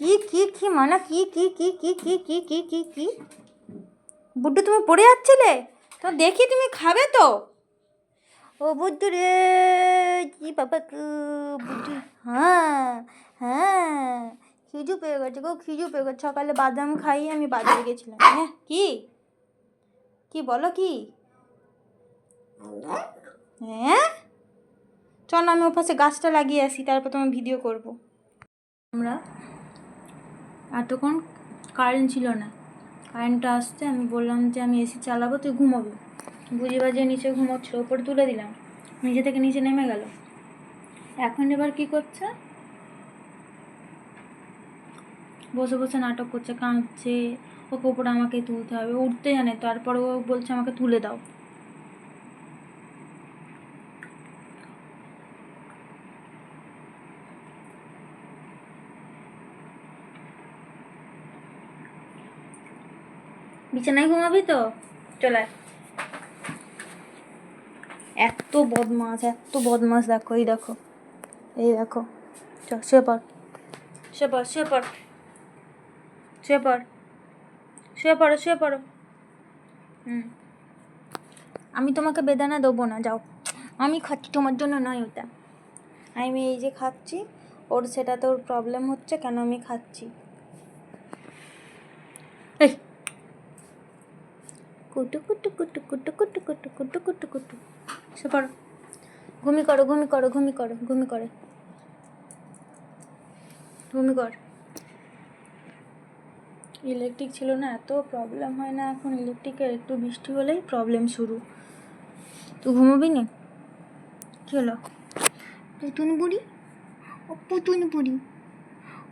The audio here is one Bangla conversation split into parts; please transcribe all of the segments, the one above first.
কি কি কি মানে কি কি কি কি কি কি কি কি কি? বুড্ডু, তুমি পড়ে যাচ্ছিলে? তো দেখি তুমি খাবে তো। ও বুদ্ধু রে, কি বাবা বুদ্ধু হ্যাঁ হ্যাঁ খিজু পেয়ে গেছে গো, খিজু পেয়ে গেছে। সকালে বাদাম খাইয়ে আমি বাজারে গেছিলাম। হ্যাঁ কি? কি বলো কি? হ্যাঁ? চল আমি ওর পাশে গাছটা লাগিয়ে আসি, তারপর তোমার ভিডিও করব। আমরা। এতক্ষণ কারেন্ট ছিল না। কারেন্টটা আসতে আমি বললাম যে আমি এসি চালাবো, তুই ঘুমাবি। বুঝি বাজে নিচে ঘুমোচ্ছিল ওপরে তুলে দিলাম। নিচে থেকে নিচে নেমে গেল। এখন এবার কি করছে? বসে বসে নাটক করছে, কাঁদছে। ওকে ওপরে আমাকে তুলতে হবে, উঠতে জানে, তারপরে ও বলছে আমাকে তুলে দাও। বিছানায় ঘুমাবি তো? চলে। এত বদমাস এত বদমাস দেখো, এই দেখো এই দেখো। চ শুয়ে পড়। শুয়ে পড় শুয়ে পড়। শুয়ে পড়। শুয়ে পড়ো শুয়ে পড়ো। হুম। আমি তোমাকে বেদানা দেবো না, যাও। আমি খাচ্ছি, তোমার জন্য নয় ওটা। আমি এই যে খাচ্ছি, ওর সেটাতে ওর প্রবলেম হচ্ছে, কেন আমি খাচ্ছি? এই। কুটু কুটু কুটু কুটু কুটু কুটু কুটু কুটু কুটু। সে করো ঘুমি করো ঘুমি করো ঘুমি করো, ঘুমি করে। ঘুমি কর। ইলেকট্রিক ছিল না, এত প্রবলেম হয় না এখন। ইলেকট্রিকের একটু বৃষ্টি হলেই প্রবলেম শুরু। তুই ঘুমোবি না? কী হলো? পুতুন বুড়ি? ও পুতুন বুড়ি।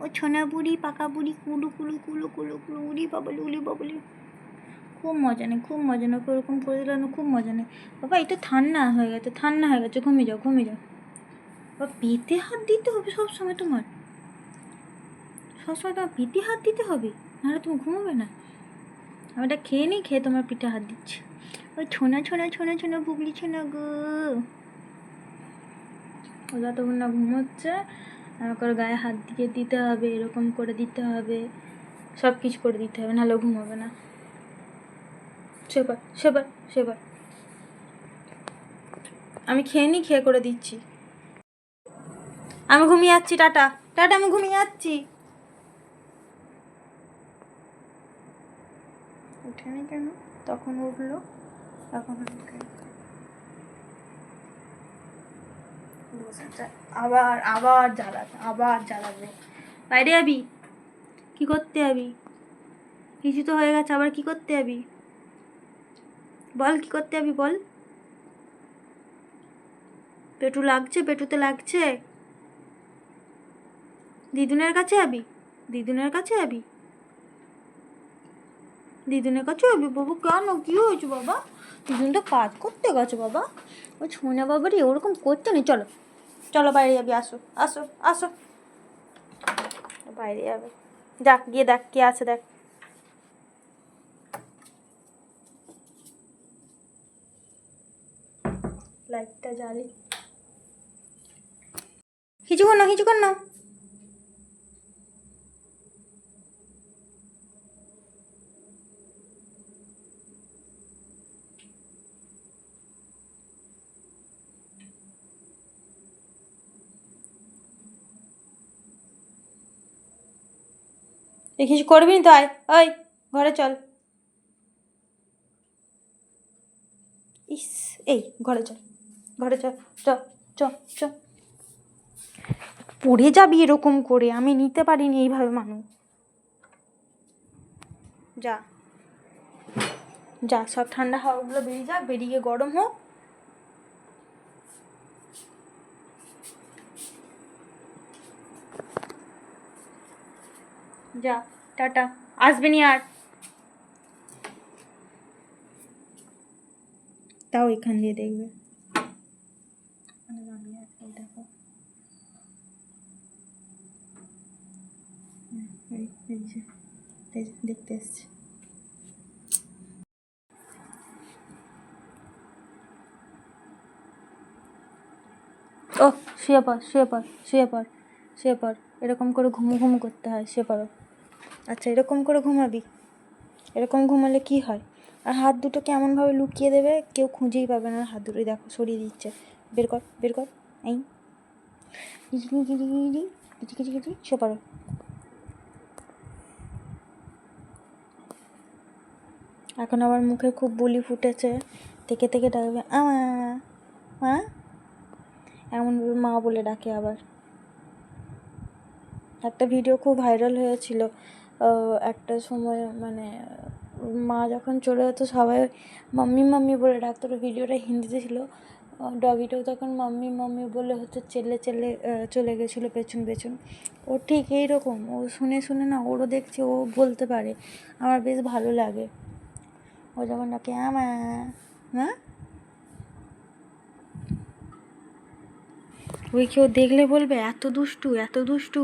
ও ছোনা বুড়ি পাকা বুড়ি কুলু কুলু কুলু কুলু কুলু, উড়ি, বাবলি উলি বাবলি। খুব মজা নেই, খুব মজা নেই ওরকম করে দিলে খুব মজা নেই। বাবা এটা ঠান্ডা হয়ে গেছে, ঠান্ডা হয়ে গেছে, ঘুমিয়ে যাও ঘুমিয়ে যাও। বাবা পেতে হাত দিতে হবে সব সময় তোমার। সবসময় তোমার পিঠে হাত দিতে হবে, নাহলে তুমি ঘুমাবে না। আমি এটা খেয়ে নিই, খেয়ে তোমার পিঠে হাত দিচ্ছি। ওই ছোনা ছোনা ছোনা ছোনা বুবলি ছোনা গো। ও যতক্ষণ না ঘুমোচ্ছে, আমাকে ওর গায়ে হাত দিয়ে দিতে হবে, এরকম করে দিতে হবে সব কিছু করে দিতে হবে, নাহলে ঘুমাবে না। সেবার সেবার সেবার। আমি খেয়ে নিই খেয়ে করে দিচ্ছি। আমি ঘুমিয়ে যাচ্ছি, টাটা। টাটা, আমি ঘুমিয়ে যাচ্ছি। উঠেনি কেন? তখন উঠল উঠে আবার আবার জ্বালাবে আবার জ্বালাবে। বাইরে যাবি? কি করতে যাবি? কিছু তো হয়ে গেছে, আবার কি করতে যাবি? বল, কি করতে যাবি বল? পেটু লাগছে, পেটুতে লাগছে। দিদুনের কাছে যাবি? দিদুনের কাছে যাবি? দিদুনের কাছে যাবি? বাবু, কেন? কি হয়েছে বাবা? দিদুন তো কাজ করতে গেছে বাবা। ও ছোনা বাবারই ওরকম করতে নেই চলো চলো বাইরে যাবি, আসো আসো আসো। বাইরে যাবে। যা, গিয়ে দেখ, কে আছে দেখ। লাইটটা জ্বালি। কিছুক্ষণ না কিছুক্ষণ না। কিছু করবি তো, আয় ওই ঘরে চল। ইস, এই, ঘরে চল। ঘরে চল চ চ চ পড়ে যাবি এরকম করে, আমি নিতে পারিনি এইভাবে মানুষ যা। যা, সব ঠান্ডা হাওয়াগুলো বেরিয়ে যাক, বেরিয়ে গরম হোক। যা, টাটা। আসবে নি আর। তাও এখান দিয়ে দেখবে। এই দেখো। দেখতে এসছে। ও শুয়ে পড় শুয়ে পড় শুয়ে পড় শুয়ে পড়। এরকম করে ঘুমু ঘুমু করতে হয় সে পারো আচ্ছা এরকম করে ঘুমাবি? এরকম ঘুমালে কি হয়? আর হাত দুটো কেমনভাবে লুকিয়ে দেবে, কেউ খুঁজেই পাবে না, হাত দুটোই দেখো, সরিয়ে দিচ্ছে। বের কর বের কর। এই। সে এখন আবার মুখে খুব বুলি ফুটেছে। থেকে থেকে ডাকবে আমা মা মা। বলে ডাকে আবার। একটা ভিডিও খুব ভাইরাল হয়েছিল। একটা সময় মানে মা যখন চলে যেত, সবাই মাম্মি মাম্মি বলে ডাকতো। ভিডিওটা হিন্দিতে ছিল। ডগিটাও তখন মাম্মি মাম্মি বলে হচ্ছে চেলে চেলে চলে গেছিল পেছন পেছন। ও ঠিক এইরকম, ও শুনে শুনে না ওরও দেখছে, ও বলতে পারে। আমার বেশ ভালো লাগে। ও যখন ডাকে আমা হ্যাঁ ওই কেউ দেখলে বলবে, এত দুষ্টু এত দুষ্টু?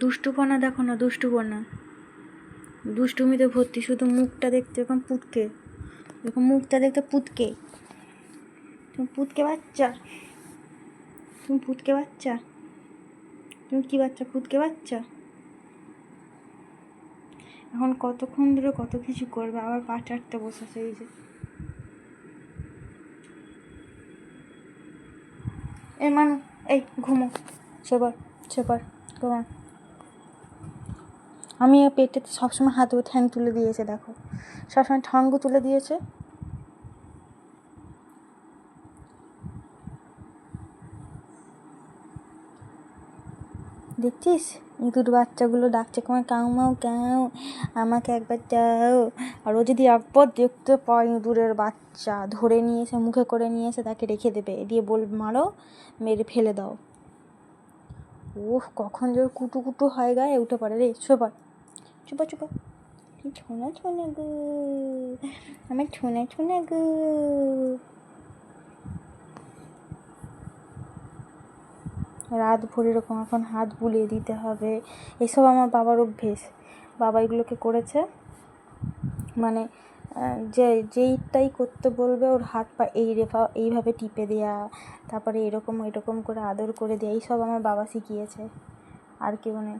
দুষ্টুপনা দেখো না, দুষ্টুপনা। দুষ্টুমিতে ভর্তি, শুধু মুখটা দেখতে এরকম পুতকে এরকম মুখটা দেখতে পুতকে। তুমি পুতকে বাচ্চা? তুমি পুতকে বাচ্চা? তুমি কি বাচ্চা, পুতকে বাচ্চা? এখন কতক্ষণ ধরে কত কিছু করবে, আবার পা চাটতে বসেছে এই যে। এ মানু, এই ঘুমো সেবার সেবার ঘুমা আমি পেটেতে সবসময় হাত ও ঠ্যাং তুলে দিয়েছে, দেখো। সবসময় ঠ্যাঙ্গও তুলে দিয়েছে। দেখছিস? ইঁদুর বাচ্চাগুলো ডাকছে, কাউ মাউ, কাউ, আমাকে একবার দাও। আর ও যদি একবার দেখতে পায় ইঁদুরের বাচ্চা, ধরে নিয়ে এসে মুখে করে নিয়ে এসে তাকে রেখে দেবে। দিয়ে বল, মারো, মেরে ফেলে দাও। ওহ কখন যে কুটু কুটু হয় গায়ে, উঠে পড়ে রে শোবার চুপা চুপা কি ছোনা গো আমার ছোনা ছোনা গো রাত ভোর এরকম এখন হাত বুলিয়ে দিতে হবে। এসব আমার বাবার অভ্যেস। বাবা এগুলোকে করেছে। মানে যে, যেইটাই করতে বলবে ওর হাত পা এই রেফা এইভাবে টিপে দেয়া, তারপরে এরকম এরকম করে আদর করে দেয়া, এইসব আমার বাবা শিখিয়েছে। আর কেউ নেই।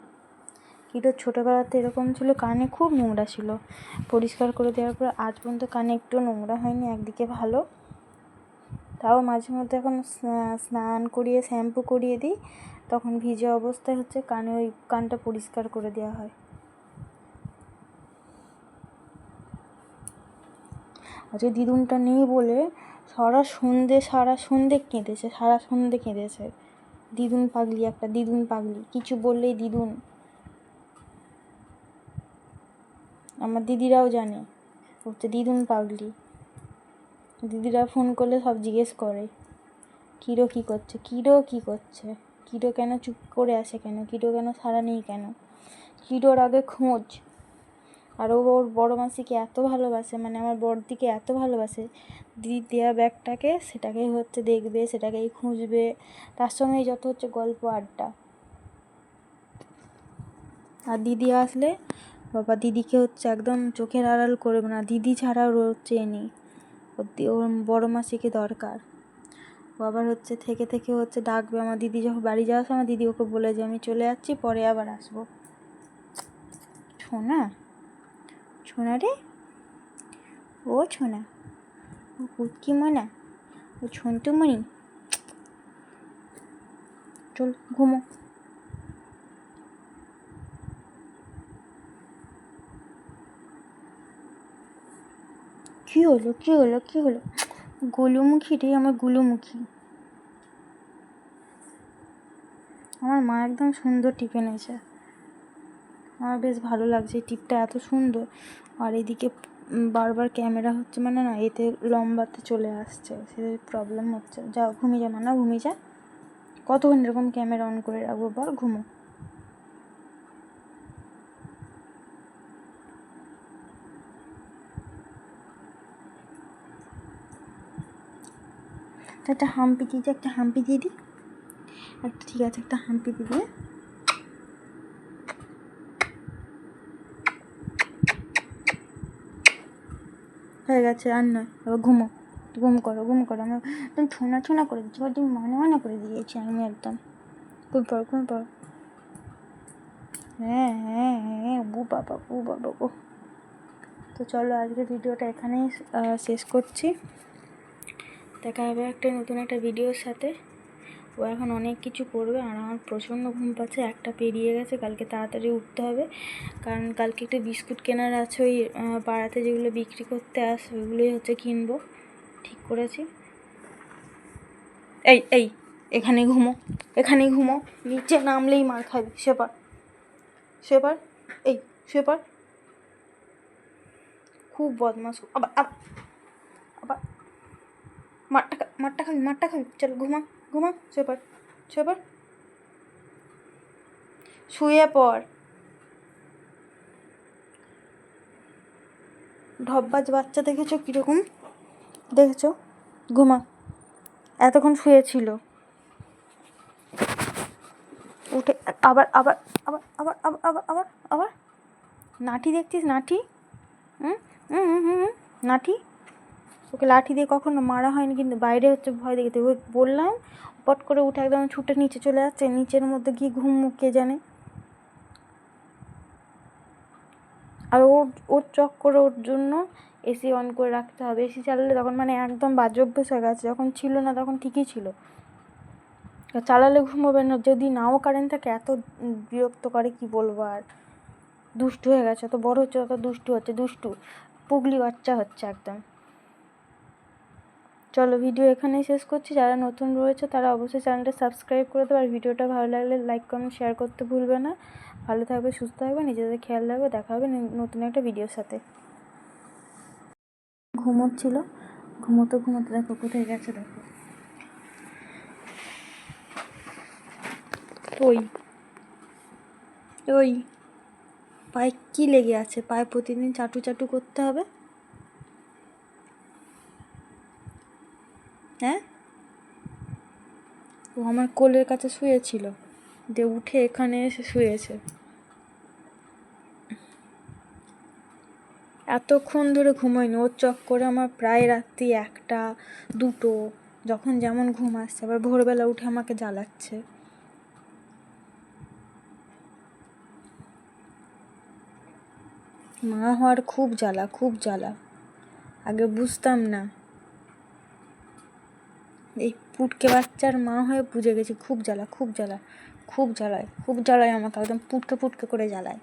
কিটো ছোটোবেলাতে এরকম ছিল, কানে খুব নোংরা ছিল। পরিষ্কার করে দেওয়ার পর আজ পর্যন্ত কানে একটু নোংরা হয়নি, একদিকে ভালো। তাও মাঝে মধ্যে এখন স্নান করিয়ে, শ্যাম্পু করিয়ে দিই, তখন ভিজে অবস্থায় হচ্ছে কানে ওই কানটা পরিষ্কার করে দেওয়া হয়। আজকে দিদুনটা নেই বলে সারা সন্ধে সারা সন্ধে কেঁদেছে, সারা সন্ধে কেঁদেছে। দিদুন পাগলি একটা, দিদুন পাগলি। কিছু বললেই দিদুন। আমার দিদিরাও জানে। হচ্ছে দিদুন পাগলি। দিদিরা ফোন করলে সব জিজ্ঞেস করে, কিরো কী করছে? কিরো কী করছে? কিরো কেন চুপ করে আসে কেন? কিরো কেন সারা নেই কেন? কিরোর আগে খোঁজ। আর ও ওর বড় মাসিকে এত ভালোবাসে মানে আমার বড়দিকে এত ভালোবাসে, দিদি দেওয়া ব্যাগটাকে সেটাকেই হচ্ছে দেখবে, সেটাকেই খুঁজবে। তার সঙ্গেই যত হচ্ছে গল্প আড্ডা। আর দিদি আসলে বাবা দিদিকে হচ্ছে একদম চোখের আড়াল করবে না দিদি ছাড়া ওর হচ্ছে নেই ওর বড় মাসিকে দরকার। ও আবার হচ্ছে থেকে থেকে হচ্ছে ডাকবে, আমার দিদি যখন বাড়ি যাওয়ার সময় দিদি ওকে বলে যে, আমি চলে যাচ্ছি, পরে আবার আসব। ছোনা? ছোনা রে? ও ছোনা, ও কুটকি মনা, ও ছন্তুমণি চল, ঘুমো। কী হলো কী হলো কী হলো? গোলুমুখী রে আমার গুলুমুখী। আমার মা একদম সুন্দর টিপে নিয়েছে আমার বেশ ভালো লাগছে টিপটা, এত সুন্দর। আর এদিকে বারবার ক্যামেরা হচ্ছে মানে না, এতে লম্বাতে চলে আসছে সে প্রবলেম হচ্ছে। যা ঘুমিয়ে যা না ঘুমিয়ে যা। কতক্ষণ এরকম ক্যামেরা অন করে রাখব, বল, ঘুমো। তো একটা হাম্পি দিয়ে একটা হাম্পি দিয়ে দিই একটা ঠিক আছে, একটা হাম্পি দিয়ে হয়ে গেছে, আর নয়। এবার ঘুমো, ঘুম করো ঘুম করো। আমি একদম ছোনা ছোনা করে দিচ্ছি একদম মানে মানে করে দিয়েছি আমি একদম। ঘুম পড়ো ঘুম পড়ো। হ্যাঁ হ্যাঁ হ্যাঁ বু বাবা বু বাবা বু তো চলো আজকে ভিডিওটা এখানেই শেষ করছি। দেখা হবে একটা নতুন একটা ভিডিওর সাথে। ও এখন অনেক কিছু করবে আর আমার প্রচণ্ড ঘুম পাচ্ছে, একটা পেরিয়ে গেছে, কালকে তাড়াতাড়ি উঠতে হবে। কারণ কালকে একটু বিস্কুট কেনার আছে ওই পাড়াতে যেগুলো বিক্রি করতে আসে, ওইগুলোই হচ্ছে কিনবো। ঠিক করেছি। এই এই এখানে ঘুমো এখানে ঘুমো, নিচে নামলেই মার খাবি সেপার সেপার এই সেপার খুব বদমাস আবার আবার আবার। মারটা মারটা খাবি মারটা খাবি। চল, ঘুমা ঘুমা, শুয়ে পড় শুয়ে পড়। শুয়ে পড়। ঢব্বাজ বাচ্চা দেখেছ কীরকম? দেখেছ? ঘুমা। এতক্ষণ শুয়েছিল। উঠে, আবার আবার আবার আবার আবার আবার আবার আবার। নাঠি দেখছিস নাঠি হুম? হুম হুম হুম নাঠি ওকে লাঠি দিয়ে কখনো মারা হয়নি, কিন্তু বাইরে হচ্ছে ভয় দেখতে ওই বললাম, পট করে উঠে একদম ছুটে নিচে চলে যাচ্ছে, নিচের মধ্যে গিয়ে ঘুম কে জানে। আর ওর ওর করে ওর জন্য এসি অন করে রাখতে হবে। এসি চালালে তখন মানে একদম বাজে অভ্যেস হয়ে গেছে, যখন ছিল না তখন ঠিকই ছিল। চালালে ঘুমোবে না, যদি নাও কারেন্ট থাকে, এত বিরক্ত করে, কি বলব আর। দুষ্টু হয়ে গেছে, এত বড় হচ্ছে, তত দুষ্টু হচ্ছে, দুষ্টু, পুগলি বাচ্চা হচ্ছে একদম। চলো ভিডিও এখানেই শেষ করছি। যারা নতুন রয়েছে, তারা অবশ্যই চ্যানেলটা সাবস্ক্রাইব করে দেবে। আর ভিডিওটা ভালো লাগলে লাইক, কমেন্ট, শেয়ার করতে ভুলবে না। ভালো থাকবে, সুস্থ থাকবে, নিজেদের খেয়াল রাখবে। দেখা হবে নতুন একটা ভিডিওর সাথে। ঘুমোচ্ছিল। ঘুমোতে ঘুমোতে দেখো, কোথায় গেছে দেখো। ওই। ওই। পায়ে কি লেগে আছে? পায়ে প্রতিদিন চাটু চাটু করতে হবে? হ্যাঁ? ও আমার কোলের কাছে শুয়েছিল। দিয়ে উঠে এখানে এসে শুয়েছে। এতক্ষণ ধরে ঘুমোয়নি। ওর চক করে আমার প্রায় রাত্রি একটা, দুটো, যখন যেমন ঘুম আসছে। আবার ভোরবেলা উঠে আমাকে জ্বালাচ্ছে। মা হওয়ার খুব জ্বালা খুব জ্বালা। আগে বুঝতাম না। এই পুটকে বাচ্চার মা হয়ে বুঝে গেছি, খুব জ্বালা খুব জ্বালা, খুব জ্বালায় খুব জ্বালায় আমাকে, একদম পুটকে পুটকে করে জ্বালায়।